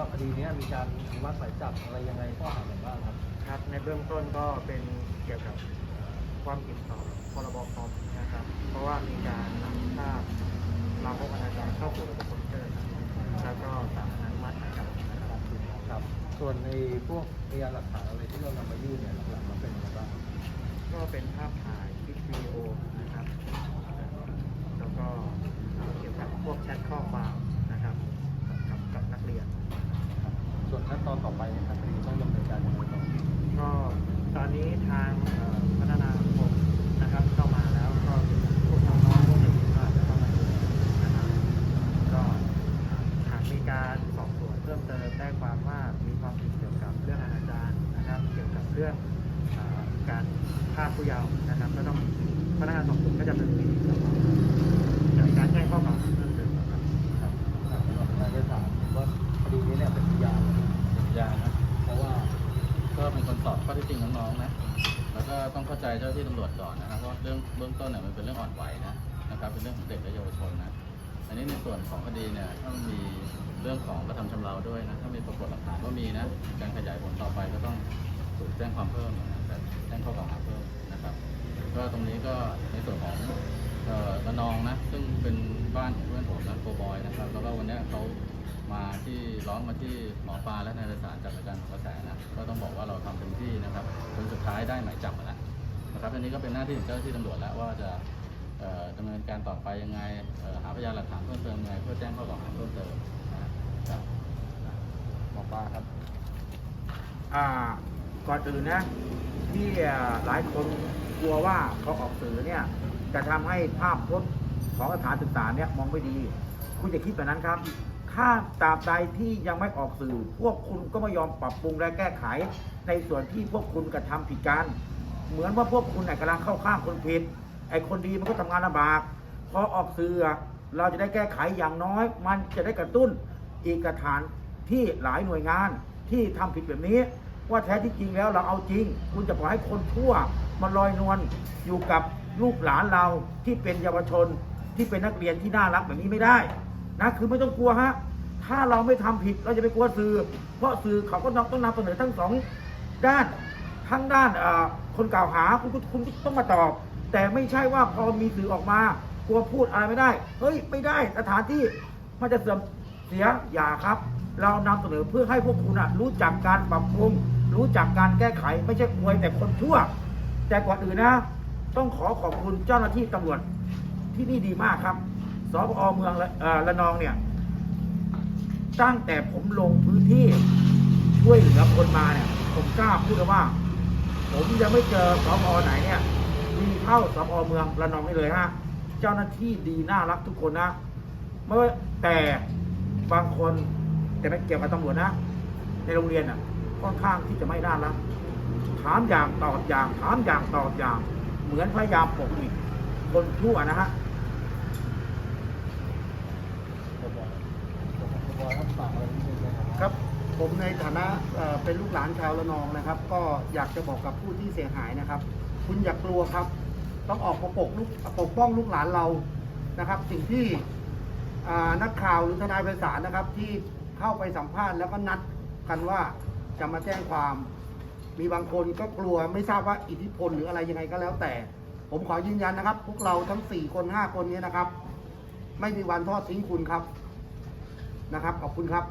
หรับคดีเนี้ยมีการอนุมัติหมายจับอะไรยังไงข้อหาไหนบ้างครับ ครับ ในเบื้องต้นก็เป็นเกี่ยวกับเอ่อความผิดต่อพรบคอมนะครับ เพราะว่ามีการนำภาพลามกอนาจารเข้าสู่ระบบคอมพิวเตอร์แล้วก็สารอนุมัติหมายจับนะครับครับส่วนในพวกพยานหลักฐานอะไรที่เรานำมายื่นเนี่ยหลักๆมันเป็นยังไงบ้างก็เป็นภาพถ่ายคลิปวิดีโอนะครับ แล้วก็เกี่ยวกับพวกแชทข้อความนะครับกับกับนักเรียน ส่วน ขั้นตอนต่อไปในทางคดีต้องดำเนินการยังไงต่อก็ตอนนี้ทางเอ่อพัฒนาสังคมนะครับเข้ามาแล้วก็พวกน้องๆพวกเด็กก็จะเข้ามาดูนะครับก็หากมีการสอบสวนเพิ่มเติมได้ความว่ามีความผิดเกี่ยวกับเรื่องอนาจารนะครับ เกี่ยวกับเรื่องเอ่อการพาผู้เยาว์นะครับ ก็ต้องพนักงานสอบสวนก็จะเป็นคดีเกี่ยวกับการแจ้งข้อกล่าวหาเพิ่มเติมครับ ครับครับสำหรับนายเดชาว่าคดีนี้เนี่ยเป็นพยาน ยากนะเพราะว่าก็เป็น คนสอบข้อที่จริงน้องๆนะ แล้วก็ต้องเข้าใจเจ้าที่ตำรวจก่อนนะครับเพราะเรื่องเบื้องต้นเนี่ยมันเป็นเรื่องอ่อนไหวนะนะครับ เป็นเรื่องของเด็กและเยาวชนนะ อันนี้ในส่วนของคดีเนี่ยถ้ามันมีเรื่องของกระทำชำเราด้วยนะ ถ้ามีปรากฏหลักฐานว่ามีนะ การขยายผลต่อไปก็ต้องถูกแจ้งความเพิ่มนะแต่แจ้งข้อกล่าวหาเพิ่มนะครับ ก็ตรงนี้ก็ในส่วนของเอ่อระนองนะ ซึ่งเป็นบ้านของเพื่อนผมนะโกบอยนะครับ แล้วก็วันนี้เขา มาที่ร้องมาที่หมอปลาและนายสารจากรายการของกระแสนะก็ต้องบอกว่าเราทำเต็มที่นะครับจนสุดท้ายได้หมายจับมาแล้วนะครับอันนี้ก็เป็นหน้าที่ของเจ้าหน้าที่ตำรวจแล้วว่าจะเอ่อดำเนินการต่อไปยังไงเอ่อหาพยานหลักฐานเพิ่มเติมยังไงเพื่อแจ้งข้อกล่าวหาเพิ่มเติมนะครับหมอปลาครับอ่าก่อนอื่นนะที่อ่าหลายคนกลัวว่าเขาออกสื่อเนี่ยจะทำให้ภาพพจน์ของสถานศึกษาเนี่ยมองไม่ดี คุณอย่าคิดแบบนั้นครับ ถ้าตราบใดที่ยังไม่ออกสื่อ พวกคุณก็ไม่ยอมปรับปรุงและแก้ไข ในส่วนที่พวกคุณกระทำผิดการเหมือนว่าพวกคุณน่ะกำลังเข้าข้างคนผิด ไอ้คนดีมันก็ทำงานลำบาก พอออกสื่อเราจะได้แก้ไขอย่างน้อย มันจะได้กระตุ้นอีกกระฐานที่หลายหน่วยงานที่ทำผิดแบบนี้ ว่าแท้ที่จริงแล้วเราเอาจริง คุณจะปล่อยให้คนชั่วมันลอยนวลอยู่กับลูกหลานเราที่เป็นเยาวชนที่เป็นนักเรียนที่น่ารักแบบนี้ไม่ได้ นะคือไม่ต้องกลัวฮะถ้าเราไม่ทำผิดเราจะไปกลัวสื่อ เพราะสื่อเขาก็นต้องนำเสนอทั้งสองด้านทั้งด้านคนกล่าวหาคุณคุณต้องมาตอบ แต่ไม่ใช่ว่าพอมีสื่อออกมา กลัวพูดอะไรไม่ได้เฮ้ยไม่ได้สถานที่มันจะเสื่อมเสียอย่าครับ เรานำเสนอเพื่อให้พวกคุณรู้จักการปรับปรุงรู้จักการแก้ไขไม่ใช่อวยแต่คนชั่ว แต่ก่อนอื่นนะ ต้องขอขอบคุณเจ้าหน้าที่ตำรวจที่นี่ดีมากครับ สพอเมืองละอ่อระนองเนี่ย ตั้งแต่ผมลงพื้นที่ช่วยเหลือคนมาเนี่ย ผมกล้าพูดเลยว่า ผมยังไม่เจอสพไหนเนี่ยดีเท่าสพเมืองระนองนี่เลยฮะเจ้าหน้าที่ดีน่ารักทุกคนนะไม่ว่าแต่บางคนแต่ไม่เกี่ยวกับตำรวจนะ ในโรงเรียนอะค่อนข้างที่จะไม่น่ารักถามอย่างตอบอย่างถามอย่างตอบอย่าง เหมือนพยายามปกปิดคนชั่วนะฮะ โกบอยโกบอยครับฝากอะไรนิดนึงนะครับ ครับ ผมในฐานะเป็นลูกหลานชาวระนองนะครับ ก็อยากจะบอกกับผู้ที่เสียหายนะครับ คุณอย่ากกลัวครับ ต้องออกมาปกลูกปกป้องลูกหลานเรานะครับ สิ่งที่นักข่าวหรือทนายไพศาลนะครับ ที่เข้าไปสัมภาษณ์แล้วก็นัดกันว่าจะมาแจ้งความ มีบางคนก็กลัวไม่ทราบว่าอิทธิพลหรืออะไรยังไงก็แล้วแต่ ผมขอยืนยันนะครับ พวกเราทั้งสี่คนห้าคนนี้นะครับ ไม่มีวันทอดทิ้งคุณครับนะครับขอบคุณครับ